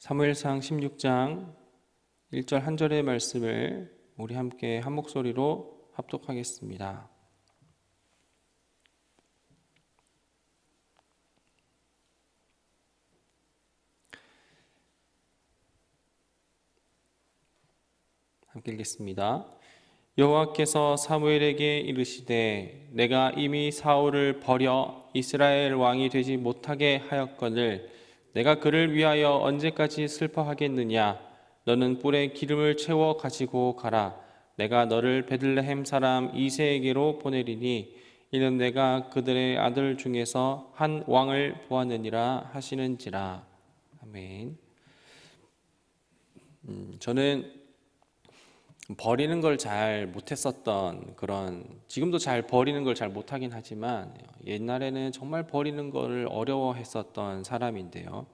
사무엘상 16장 1절 한 절의 말씀을 우리 함께 한 목소리로 합독하겠습니다. 함께 읽겠습니다. 여호와께서 사무엘에게 이르시되 내가 이미 사울을 버려 이스라엘 왕이 되지 못하게 하였거늘 내가 그를 위하여 언제까지 슬퍼하겠느냐? 너는 뿔에 기름을 채워 가지고 가라. 내가 너를 베들레헴 사람 이세에게로 보내리니 이는 내가 그들의 아들 중에서 한 왕을 보았느니라 하시는지라. 아멘. 음, 저는 버리는 걸 잘 못했었던 그런 지금도 잘 버리는 걸 잘 못하긴 하지만 옛날에는 정말 버리는 거를 어려워했었던 사람인데요.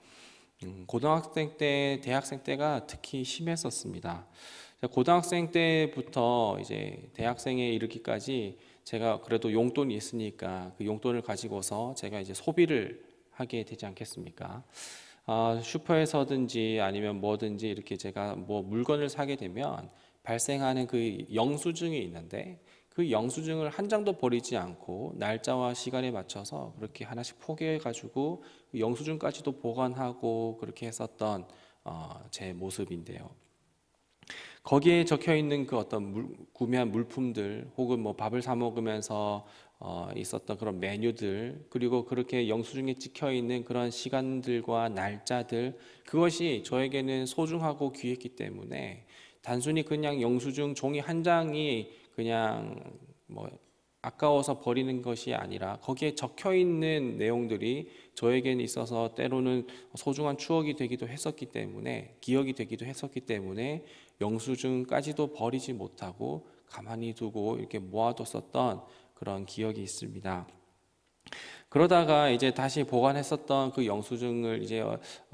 음, 고등학생 때, 대학생 때가 특히 심했었습니다. 고등학생 때부터 이제 대학생에 이르기까지 제가 그래도 용돈이 있으니까 그 용돈을 가지고서 제가 이제 소비를 하게 되지 않겠습니까? 아, 슈퍼에서든지 아니면 뭐든지 이렇게 제가 뭐 물건을 사게 되면 발생하는 그 영수증이 있는데 그 영수증을 한 장도 버리지 않고 날짜와 시간에 맞춰서 그렇게 하나씩 포개해 가지고 그 영수증까지도 보관하고 그렇게 했었던 어, 제 모습인데요. 거기에 적혀 있는 그 어떤 물, 구매한 물품들 혹은 뭐 밥을 사 먹으면서 어, 있었던 그런 메뉴들 그리고 그렇게 영수증에 찍혀 있는 그런 시간들과 날짜들 그것이 저에게는 소중하고 귀했기 때문에 단순히 그냥 영수증 종이 한 장이 그냥 뭐 아까워서 버리는 것이 아니라 거기에 적혀 있는 내용들이 저에게는 있어서 때로는 소중한 추억이 되기도 했었기 때문에 기억이 되기도 했었기 때문에 영수증까지도 버리지 못하고 가만히 두고 이렇게 모아뒀었던 그런 기억이 있습니다. 그러다가 이제 다시 보관했었던 그 영수증을 이제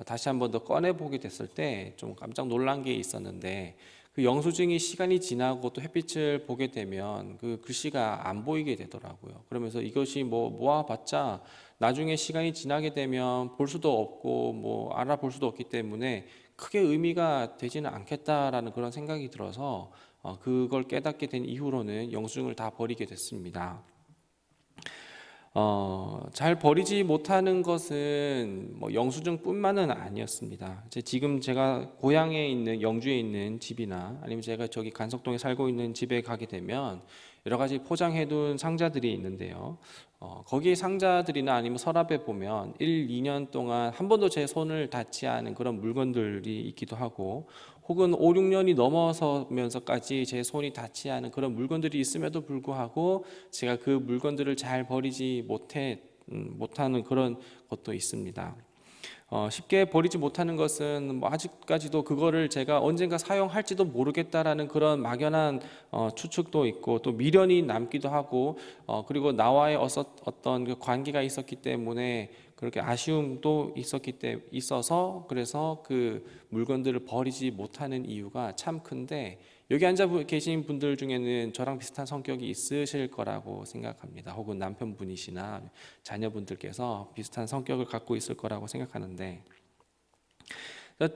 다시 한 번 더 꺼내 보게 됐을 때 좀 깜짝 놀란 게 있었는데 그 영수증이 시간이 지나고 또 햇빛을 보게 되면 그 글씨가 안 보이게 되더라고요. 그러면서 이것이 뭐 모아봤자 나중에 시간이 지나게 되면 볼 수도 없고 뭐 알아볼 수도 없기 때문에 크게 의미가 되지는 않겠다라는 그런 생각이 들어서 어, 그걸 깨닫게 된 이후로는 영수증을 다 버리게 됐습니다. 어, 잘 버리지 못하는 것은 뭐 영수증뿐만은 아니었습니다. 지금 제가 고향에 있는 영주에 있는 집이나 아니면 제가 저기 간석동에 살고 있는 집에 가게 되면 여러 가지 포장해둔 상자들이 있는데요. 어, 거기 상자들이나 아니면 서랍에 보면 1, 2년 동안 한 번도 제 손을 닿지 않은 그런 물건들이 있기도 하고 혹은 5, 6년이 넘어서면서까지 제 손이 닿지 않은 그런 물건들이 있음에도 불구하고 제가 그 물건들을 잘 버리지 못해 음, 못하는 그런 것도 있습니다. 어, 쉽게 버리지 못하는 것은 뭐 아직까지도 그거를 제가 언젠가 사용할지도 모르겠다라는 그런 막연한 어, 추측도 있고 또 미련이 남기도 하고 어, 그리고 나와의 어떤 그 관계가 있었기 때문에 그렇게 아쉬움도 있었기 때 있어서 그래서 그 물건들을 버리지 못하는 이유가 참 큰데 여기 앉아 계신 분들 중에는 저랑 비슷한 성격이 있으실 거라고 생각합니다. 혹은 남편분이시나 자녀분들께서 비슷한 성격을 갖고 있을 거라고 생각하는데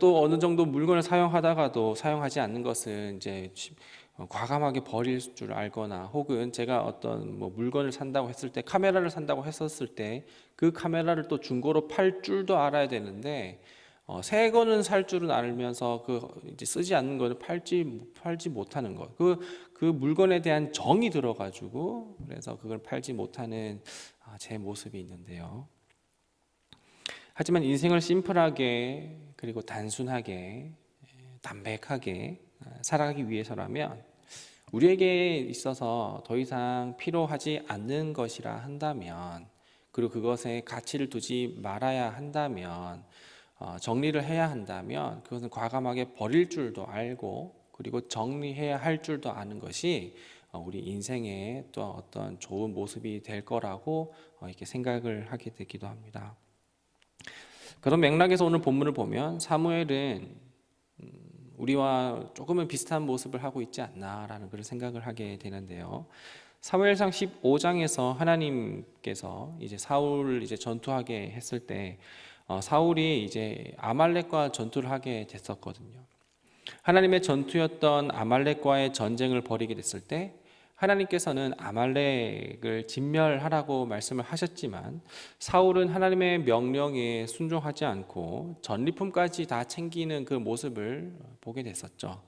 또 어느 정도 물건을 사용하다가도 사용하지 않는 것은 이제 어, 과감하게 버릴 줄 알거나 혹은 제가 어떤 뭐 물건을 산다고 했을 때 카메라를 산다고 했었을 때 그 카메라를 또 중고로 팔 줄도 알아야 되는데 어, 새 거는 살 줄은 알면서 그 이제 쓰지 않는 거는 팔지 팔지 못하는 것. 그, 그 물건에 대한 정이 들어가지고 그래서 그걸 팔지 못하는 아, 제 모습이 있는데요. 하지만 인생을 심플하게 그리고 단순하게 담백하게 살아가기 위해서라면 우리에게 있어서 더 이상 필요하지 않는 것이라 한다면 그리고 그것에 가치를 두지 말아야 한다면 어, 정리를 해야 한다면 그것은 과감하게 버릴 줄도 알고 그리고 정리해야 할 줄도 아는 것이 어, 우리 인생의 또 어떤 좋은 모습이 될 거라고 어, 이렇게 생각을 하게 되기도 합니다. 그런 맥락에서 오늘 본문을 보면 사무엘은 우리와 조금은 비슷한 모습을 하고 있지 않나라는 그런 생각을 하게 되는데요. 사무엘상 15장에서 하나님께서 이제 사울을 이제 전투하게 했을 때 어, 사울이 이제 아말렉과 전투를 하게 됐었거든요. 하나님의 전투였던 아말렉과의 전쟁을 벌이게 됐을 때 하나님께서는 아말렉을 진멸하라고 말씀을 하셨지만 사울은 하나님의 명령에 순종하지 않고 전리품까지 다 챙기는 그 모습을 보게 됐었죠.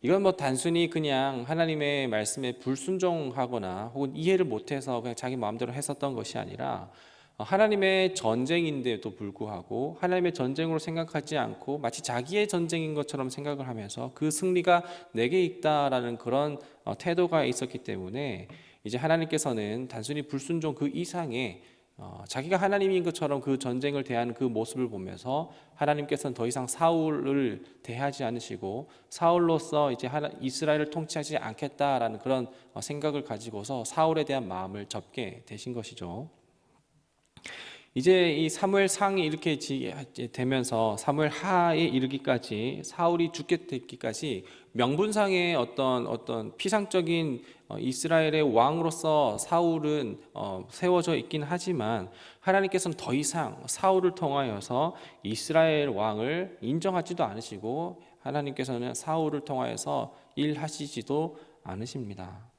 이건 뭐 단순히 그냥 하나님의 말씀에 불순종하거나 혹은 이해를 못해서 그냥 자기 마음대로 했었던 것이 아니라 하나님의 전쟁인데도 불구하고 하나님의 전쟁으로 생각하지 않고 마치 자기의 전쟁인 것처럼 생각을 하면서 그 승리가 내게 있다라는 그런 어, 태도가 있었기 때문에 이제 하나님께서는 단순히 불순종 그 이상의 어, 자기가 하나님인 것처럼 그 전쟁을 대하는 그 모습을 보면서 하나님께서는 더 이상 사울을 대하지 않으시고 사울로서 이제 이스라엘을 통치하지 않겠다라는 그런 어, 생각을 가지고서 사울에 대한 마음을 접게 되신 것이죠. 이제 이 사무엘 상이 이렇게 지- 되면서 사무엘 하에 이르기까지 사울이 죽게 되기까지 명분상의 어떤 어떤 피상적인 어, 이스라엘의 왕으로서 사울은 어, 세워져 있긴 하지만 하나님께서는 더 이상 사울을 통하여서 이스라엘 왕을 인정하지도 않으시고 하나님께서는 사울을 통하여서 일하시지도 않으십니다.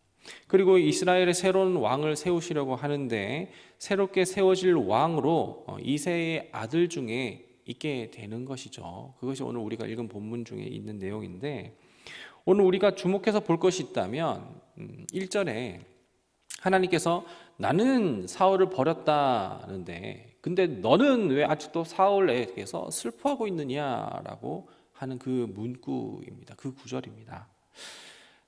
그리고 이스라엘의 새로운 왕을 세우시려고 하는데 새롭게 세워질 왕으로 어, 이세의 아들 중에 있게 되는 것이죠. 그것이 오늘 우리가 읽은 본문 중에 있는 내용인데 오늘 우리가 주목해서 볼 것이 있다면 음, 1절에 하나님께서 나는 사울을 버렸다는데 근데 너는 왜 아직도 사울에게서 슬퍼하고 있느냐라고 하는 그 문구입니다. 그 구절입니다.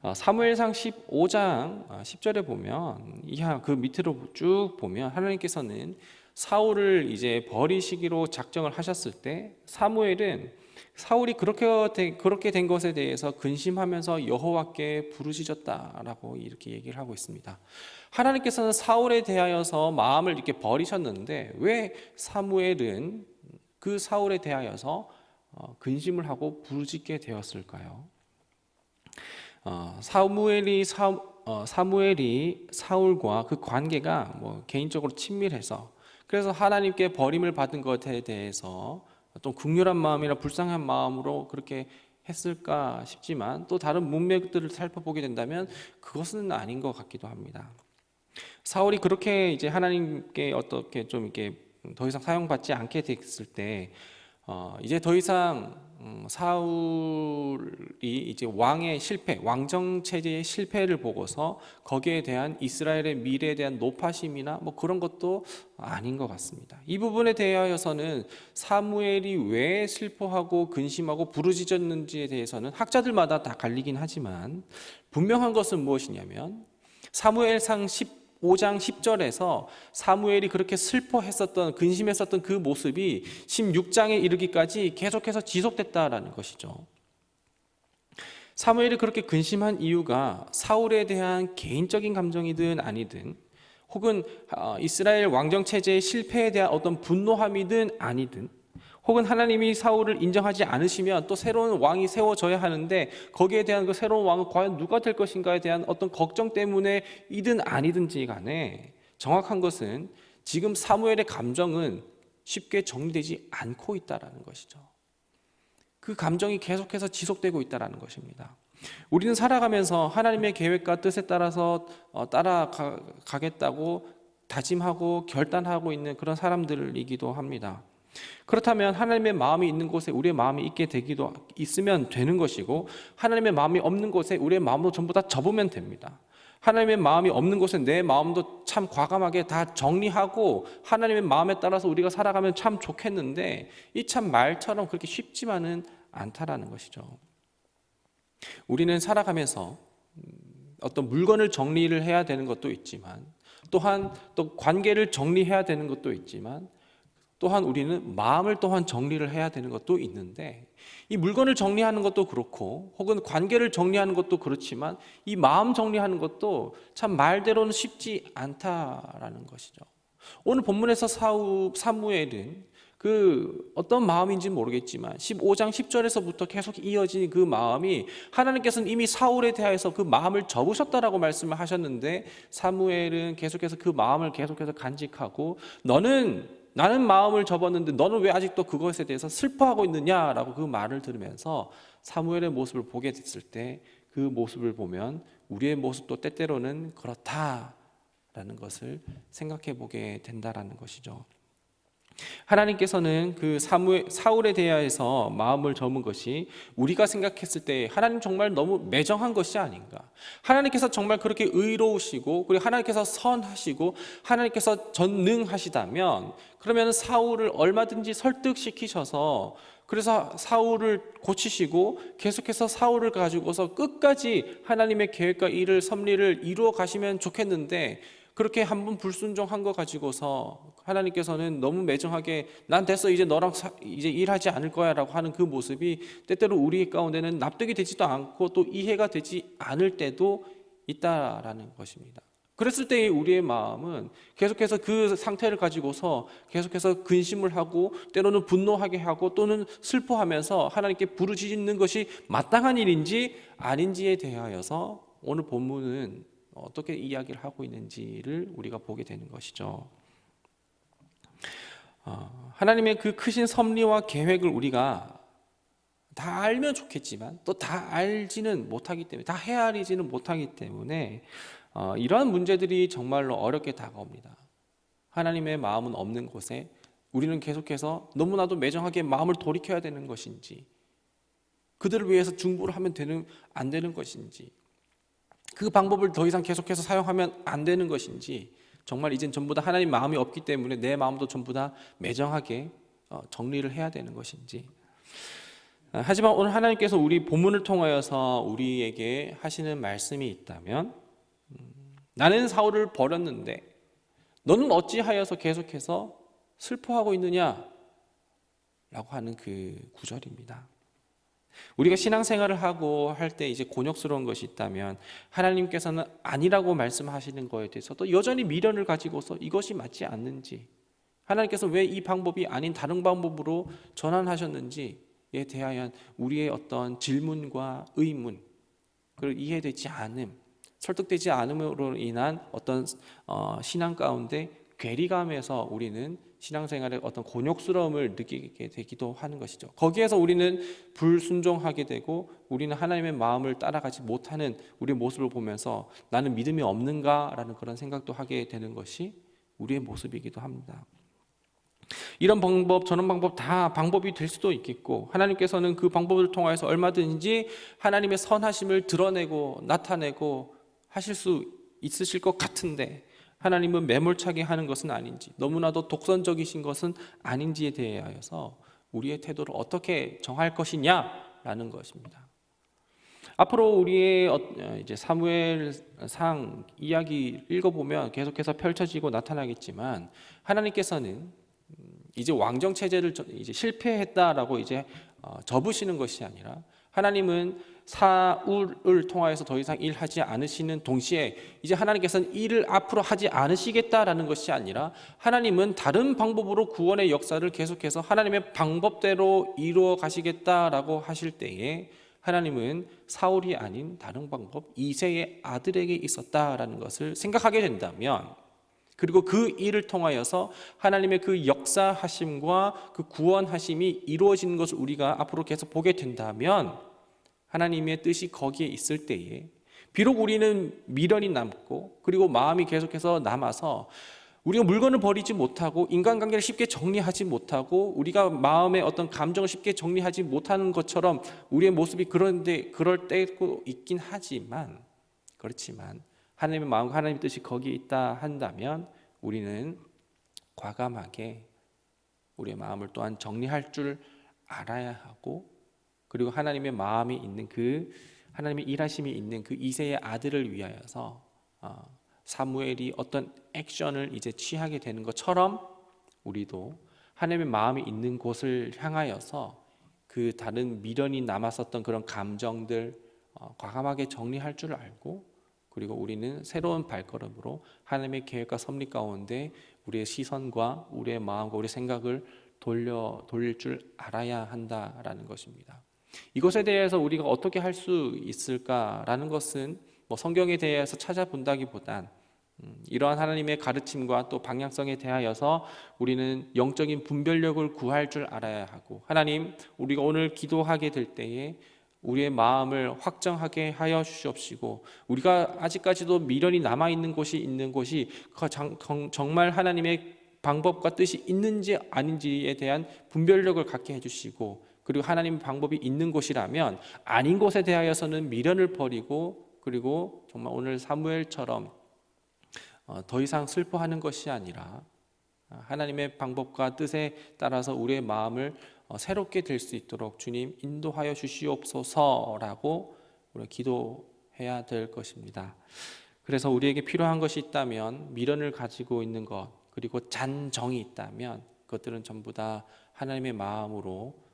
어, 사무엘상 15장 10절에 보면 이하 그 밑으로 쭉 보면 하나님께서는 사울을 이제 버리시기로 작정을 하셨을 때 사무엘은 사울이 그렇게 된, 그렇게 된 것에 대해서 근심하면서 여호와께 부르짖었다라고 이렇게 얘기를 하고 있습니다. 하나님께서는 사울에 대하여서 마음을 이렇게 버리셨는데 왜 사무엘은 그 사울에 대하여서 어, 근심을 하고 부르짖게 되었을까요? 어, 사무엘이 사, 어, 사무엘이 사울과 그 관계가 뭐 개인적으로 친밀해서 그래서 하나님께 버림을 받은 것에 대해서 또 극렬한 마음이나 불쌍한 마음으로 그렇게 했을까 싶지만 또 다른 문맥들을 살펴보게 된다면 그것은 아닌 것 같기도 합니다. 사울이 그렇게 이제 하나님께 어떻게 좀 이렇게 더 이상 사용받지 않게 됐을 때 어, 이제 더 이상 음, 사울이 이제 왕의 실패, 왕정 체제의 실패를 보고서 거기에 대한 이스라엘의 미래에 대한 노파심이나 뭐 그런 것도 아닌 것 같습니다. 이 부분에 대하여서는 사무엘이 왜 슬퍼하고 근심하고 부르짖었는지에 대해서는 학자들마다 다 갈리긴 하지만 분명한 것은 무엇이냐면 사무엘상 15장 10절에서 사무엘이 그렇게 슬퍼했었던 근심했었던 그 모습이 16장에 이르기까지 계속해서 지속됐다라는 것이죠. 사무엘이 그렇게 근심한 이유가 사울에 대한 개인적인 감정이든 아니든 혹은 어, 이스라엘 왕정 체제의 실패에 대한 어떤 분노함이든 아니든 혹은 하나님이 사울을 인정하지 않으시면 또 새로운 왕이 세워져야 하는데 거기에 대한 그 새로운 왕은 과연 누가 될 것인가에 대한 어떤 걱정 때문에 이든 아니든지 간에 정확한 것은 지금 사무엘의 감정은 쉽게 정리되지 않고 있다라는 것이죠. 그 감정이 계속해서 지속되고 있다라는 것입니다. 우리는 살아가면서 하나님의 계획과 뜻에 따라서 어, 따라가겠다고 다짐하고 결단하고 있는 그런 사람들이기도 합니다. 그렇다면 하나님의 마음이 있는 곳에 우리의 마음이 있게 되기도 있으면 되는 것이고 하나님의 마음이 없는 곳에 우리의 마음도 전부 다 접으면 됩니다. 하나님의 마음이 없는 곳에 내 마음도 참 과감하게 다 정리하고 하나님의 마음에 따라서 우리가 살아가면 참 좋겠는데 이 참 말처럼 그렇게 쉽지만은 않다라는 것이죠. 우리는 살아가면서 음, 어떤 물건을 정리를 해야 되는 것도 있지만 또한 또 관계를 정리해야 되는 것도 있지만 또한 우리는 마음을 또한 정리를 해야 되는 것도 있는데 이 물건을 정리하는 것도 그렇고 혹은 관계를 정리하는 것도 그렇지만 이 마음 정리하는 것도 참 말대로는 쉽지 않다라는 것이죠. 오늘 본문에서 사우, 사무엘은 그 어떤 마음인지 모르겠지만 15장 10절에서부터 계속 이어진 그 마음이 하나님께서는 이미 사울에 대하여서 그 마음을 접으셨다라고 말씀을 하셨는데 사무엘은 계속해서 그 마음을 계속해서 간직하고 너는 나는 마음을 접었는데 너는 왜 아직도 그것에 대해서 슬퍼하고 있느냐라고 그 말을 들으면서 사무엘의 모습을 보게 됐을 때 그 모습을 보면 우리의 모습도 때때로는 그렇다라는 것을 생각해 보게 된다라는 것이죠. 하나님께서는 그 사울에 대하여서 마음을 접은 것이 우리가 생각했을 때 하나님 정말 너무 매정한 것이 아닌가. 하나님께서 정말 그렇게 의로우시고 그리고 하나님께서 선하시고 하나님께서 전능하시다면 그러면 사울을 얼마든지 설득시키셔서 그래서 사울을 고치시고 계속해서 사울을 가지고서 끝까지 하나님의 계획과 일을 섭리를 이루어 가시면 좋겠는데 그렇게 한번 불순종한 거 가지고서 하나님께서는 너무 매정하게 난 됐어 이제 너랑 사- 이제 일하지 않을 거야라고 하는 그 모습이 때때로 우리 가운데는 납득이 되지도 않고 또 이해가 되지 않을 때도 있다라는 것입니다. 그랬을 때 우리의 마음은 계속해서 그 상태를 가지고서 계속해서 근심을 하고 때로는 분노하게 하고 또는 슬퍼하면서 하나님께 부르짖는 것이 마땅한 일인지 아닌지에 대하여서 오늘 본문은 어떻게 이야기를 하고 있는지를 우리가 보게 되는 것이죠. 어, 하나님의 그 크신 섭리와 계획을 우리가 다 알면 좋겠지만 또 다 알지는 못하기 때문에 다 헤아리지는 못하기 때문에 어, 이러한 문제들이 정말로 어렵게 다가옵니다. 하나님의 마음은 없는 곳에 우리는 계속해서 너무나도 매정하게 마음을 돌이켜야 되는 것인지 그들을 위해서 중보를 하면 되는 안 되는 것인지 그 방법을 더 이상 계속해서 사용하면 안 되는 것인지 정말 이젠 전부 다 하나님 마음이 없기 때문에 내 마음도 전부 다 매정하게 어, 정리를 해야 되는 것인지 아, 하지만 오늘 하나님께서 우리 본문을 통하여서 우리에게 하시는 말씀이 있다면 음, 나는 사울을 버렸는데 너는 어찌하여서 계속해서 슬퍼하고 있느냐? 라고 하는 그 구절입니다. 우리가 신앙생활을 하고 할 때 이제 곤욕스러운 것이 있다면 하나님께서는 아니라고 말씀하시는 거에 대해서도 여전히 미련을 가지고서 이것이 맞지 않는지 하나님께서 왜 이 방법이 아닌 다른 방법으로 전환하셨는지에 대하여 우리의 어떤 질문과 의문 그리고 이해되지 않음 설득되지 않음으로 인한 어떤 어, 신앙 가운데 괴리감에서 우리는 신앙생활의 어떤 곤욕스러움을 느끼게 되기도 하는 것이죠. 거기에서 우리는 불순종하게 되고 우리는 하나님의 마음을 따라가지 못하는 우리의 모습을 보면서 나는 믿음이 없는가라는 그런 생각도 하게 되는 것이 우리의 모습이기도 합니다. 이런 방법, 저런 방법 다 방법이 될 수도 있겠고 하나님께서는 그 방법을 통하여서 얼마든지 하나님의 선하심을 드러내고 나타내고 하실 수 있으실 것 같은데 하나님은 매몰차게 하는 것은 아닌지 너무나도 독선적이신 것은 아닌지에 대하여서 우리의 태도를 어떻게 정할 것이냐라는 것입니다. 앞으로 우리의 어- 이제 사무엘상 이야기 읽어보면 계속해서 펼쳐지고 나타나겠지만 하나님께서는 음, 이제 왕정 체제를 저- 이제 실패했다라고 이제 어, 접으시는 것이 아니라 하나님은 사울을 통하여서 더 이상 일하지 않으시는 동시에 이제 하나님께서는 일을 앞으로 하지 않으시겠다라는 것이 아니라 하나님은 다른 방법으로 구원의 역사를 계속해서 하나님의 방법대로 이루어 가시겠다라고 하실 때에 하나님은 사울이 아닌 다른 방법 이세의 아들에게 있었다라는 것을 생각하게 된다면 그리고 그 일을 통하여서 하나님의 그 역사하심과 그 구원하심이 이루어지는 것을 우리가 앞으로 계속 보게 된다면 하나님의 뜻이 거기에 있을 때에 비록 우리는 미련이 남고 그리고 마음이 계속해서 남아서 우리가 물건을 버리지 못하고 인간관계를 쉽게 정리하지 못하고 우리가 마음의 어떤 감정을 쉽게 정리하지 못하는 것처럼 우리의 모습이 그런데 그럴 때도 있긴 하지만 그렇지만 하나님의 마음과 하나님의 뜻이 거기에 있다 한다면 우리는 과감하게 우리의 마음을 또한 정리할 줄 알아야 하고 그리고 하나님의 마음이 있는 그 하나님의 일하심이 있는 그 이세의 아들을 위하여서 어, 사무엘이 어떤 액션을 이제 취하게 되는 것처럼 우리도 하나님의 마음이 있는 곳을 향하여서 그 다른 미련이 남았었던 그런 감정들 어, 과감하게 정리할 줄 알고 그리고 우리는 새로운 발걸음으로 하나님의 계획과 섭리 가운데 우리의 시선과 우리의 마음과 우리의 생각을 돌려 돌릴 줄 알아야 한다라는 것입니다. 이것에 대해서 우리가 어떻게 할 수 있을까라는 것은 뭐 성경에 대해서 찾아본다기보단 음, 이러한 하나님의 가르침과 또 방향성에 대하여서 우리는 영적인 분별력을 구할 줄 알아야 하고 하나님 우리가 오늘 기도하게 될 때에 우리의 마음을 확정하게 하여 주시옵시고 우리가 아직까지도 미련이 남아 있는 곳이 있는 곳이 정말 하나님의 방법과 뜻이 있는지 아닌지에 대한 분별력을 갖게 해 주시고 그리고 하나님 방법이 있는 곳이라면 아닌 곳에 대하여서는 미련을 버리고 그리고 정말 오늘 사무엘처럼 어, 더 이상 슬퍼하는 것이 아니라 어, 하나님의 방법과 뜻에 따라서 우리의 마음을 어, 새롭게 될 수 있도록 주님 인도하여 주시옵소서라고 우리가 기도해야 될 것입니다. 그래서 우리에게 필요한 것이 있다면 미련을 가지고 있는 것 그리고 잔정이 있다면 그것들은 전부 다 하나님의 마음으로 어,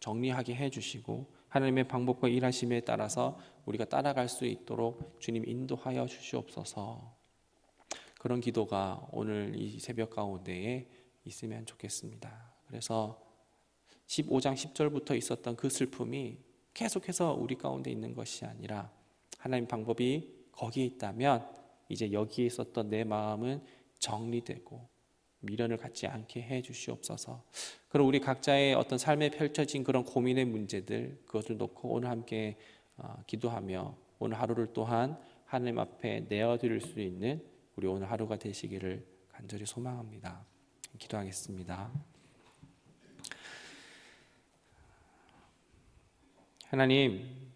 정리하게 해주시고 하나님의 방법과 일하심에 따라서 우리가 따라갈 수 있도록 주님 인도하여 주시옵소서. 그런 기도가 오늘 이 새벽 가운데에 있으면 좋겠습니다. 그래서 15장 10절부터 있었던 그 슬픔이 계속해서 우리 가운데 있는 것이 아니라 하나님 방법이 거기에 있다면 이제 여기에 있었던 내 마음은 정리되고 미련을 갖지 않게 해 주시옵소서. 그럼 우리 각자의 어떤 삶에 펼쳐진 그런 고민의 문제들 그것을 놓고 오늘 함께 어, 기도하며 오늘 하루를 또한 하나님 앞에 내어 드릴 수 있는 우리 오늘 하루가 되시기를 간절히 소망합니다. 기도하겠습니다. 하나님,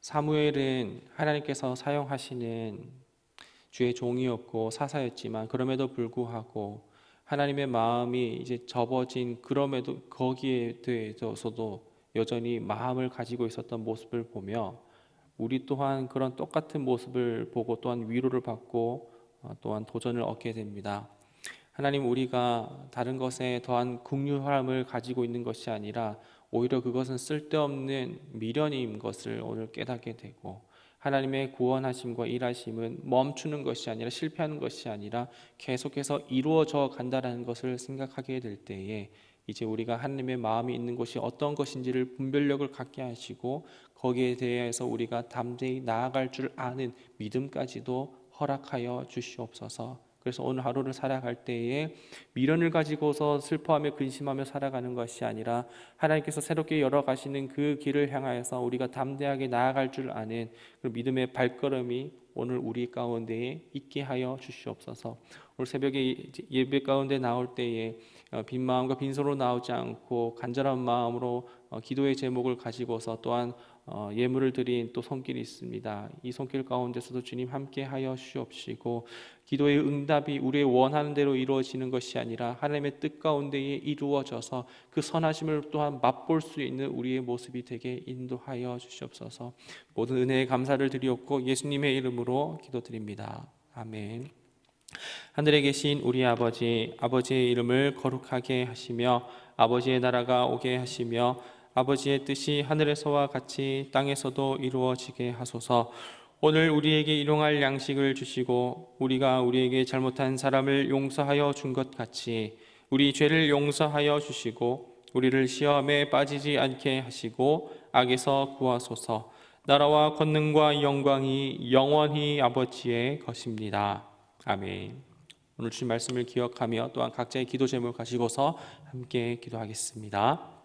사무엘은 하나님께서 사용하시는 주의 종이었고 사사였지만 그럼에도 불구하고 하나님의 마음이 이제 접어진 그럼에도 거기에 대해서도 여전히 마음을 가지고 있었던 모습을 보며 우리 또한 그런 똑같은 모습을 보고 또한 위로를 받고 어, 또한 도전을 얻게 됩니다. 하나님 우리가 다른 것에 더한 국률함을 가지고 있는 것이 아니라 오히려 그것은 쓸데없는 미련인 것을 오늘 깨닫게 되고 하나님의 구원하심과 일하심은 멈추는 것이 아니라 실패하는 것이 아니라 계속해서 이루어져 간다라는 것을 생각하게 될 때에 이제 우리가 하나님의 마음이 있는 곳이 어떤 것인지를 분별력을 갖게 하시고 거기에 대해서 우리가 담대히 나아갈 줄 아는 믿음까지도 허락하여 주시옵소서. 그래서 오늘 하루를 살아갈 때에 미련을 가지고서 슬퍼하며 근심하며 살아가는 것이 아니라 하나님께서 새롭게 열어가시는 그 길을 향하여서 우리가 담대하게 나아갈 줄 아는 그 믿음의 발걸음이 오늘 우리 가운데에 있게 하여 주시옵소서. 오늘 새벽에 예배 가운데 나올 때에 어, 빈 마음과 빈소로 나오지 않고 간절한 마음으로 어, 기도의 제목을 가지고서 또한 어, 예물을 드린 또 손길이 있습니다. 이 손길 가운데서도 주님 함께 하여 주옵시고 기도의 응답이 우리의 원하는 대로 이루어지는 것이 아니라 하나님의 뜻 가운데에 이루어져서 그 선하심을 또한 맛볼 수 있는 우리의 모습이 되게 인도하여 주시옵소서. 모든 은혜에 감사를 드리옵고 예수님의 이름으로 기도드립니다. 아멘. 하늘에 계신 우리 아버지, 아버지의 이름을 거룩하게 하시며 아버지의 나라가 오게 하시며 아버지의 뜻이 하늘에서와 같이 땅에서도 이루어지게 하소서. 오늘 우리에게 일용할 양식을 주시고 우리가 우리에게 잘못한 사람을 용서하여 준 것 같이 우리 죄를 용서하여 주시고 우리를 시험에 빠지지 않게 하시고 악에서 구하소서. 나라와 권능과 영광이 영원히 아버지의 것입니다. 아멘. 오늘 주신 말씀을 기억하며 또한 각자의 기도 제목을 가지고서 함께 기도하겠습니다.